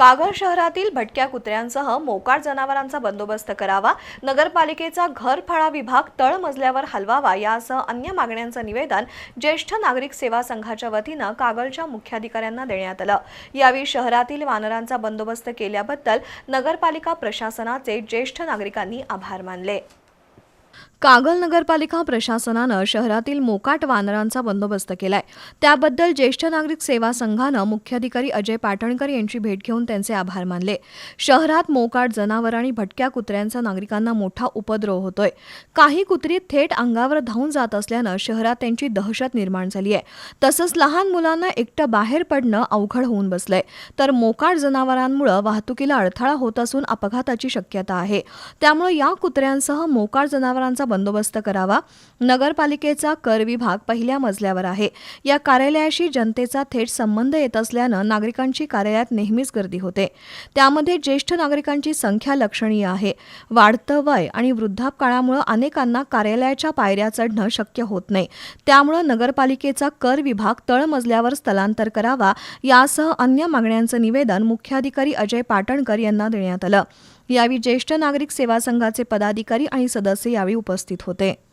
कागल शहरातील भटक्या कुत्र्यांसह मोकाट जनावरांचा बंदोबस्त करावा नगरपालिकेचा घरफाळा विभाग तळमजल्यावर हलवावा यासह अन्य मागण्यांचं निवेदन ज्येष्ठ नागरिक सेवा संघाच्या वतीनं कागलच्या मुख्याधिकाऱ्यांना देण्यात आलं. यावेळी शहरातील वानरांचा बंदोबस्त केल्याबद्दल नगरपालिका प्रशासनाचे ज्येष्ठ नागरिकांनी आभार मानले. कागल नगरपालिका प्रशासनानं शहरातील मोकाट वानरांचा बंदोबस्त केलाय. त्याबद्दल ज्येष्ठ नागरिक सेवा संघानं मुख्याधिकारी अजय पाटणकर यांची भेट घेऊन त्यांचे आभार मानले. शहरात मोकाट जनावर आणि भटक्या कुत्र्यांचा नागरिकांना मोठा उपद्रव होतोय. काही कुत्री थेट अंगावर धावून जात असल्यानं शहरात त्यांची दहशत निर्माण झाली आहे. तसंच लहान मुलांना एकटं बाहेर पडणं अवघड होऊन बसलंय. तर मोकाट जनावरांमुळे वाहतुकीला अडथळा होत असून अपघाताची शक्यता आहे. त्यामुळे या कुत्र्यांसह मोकाट जनावरांचा बंदोबस्त करावा. नगरपालिकेचा कर विभाग पहिल्या मजल्यावर आहे. या कार्यालयाशी जनतेचा थेट संबंध येत असल्यानं नागरिकांची कार्यालयात नेहमीच गर्दी होते. त्यामध्ये ज्येष्ठ नागरिकांची संख्या लक्षणीय आहे. वाढतं वय आणि वृद्धापकाळामुळे अनेकांना कार्यालयाच्या पायऱ्या चढणं शक्य होत नाही. त्यामुळे नगरपालिकेचा कर विभाग तळमजल्यावर स्थलांतर करावा यासह अन्य मागण्यांचं निवेदन मुख्याधिकारी अजय पाटणकर यांना देण्यात आलं. यावेळी ज्येष्ठ नागरिक सेवा संघाचे पदाधिकारी आणि सदस्य यावेळी उपस्थित होते.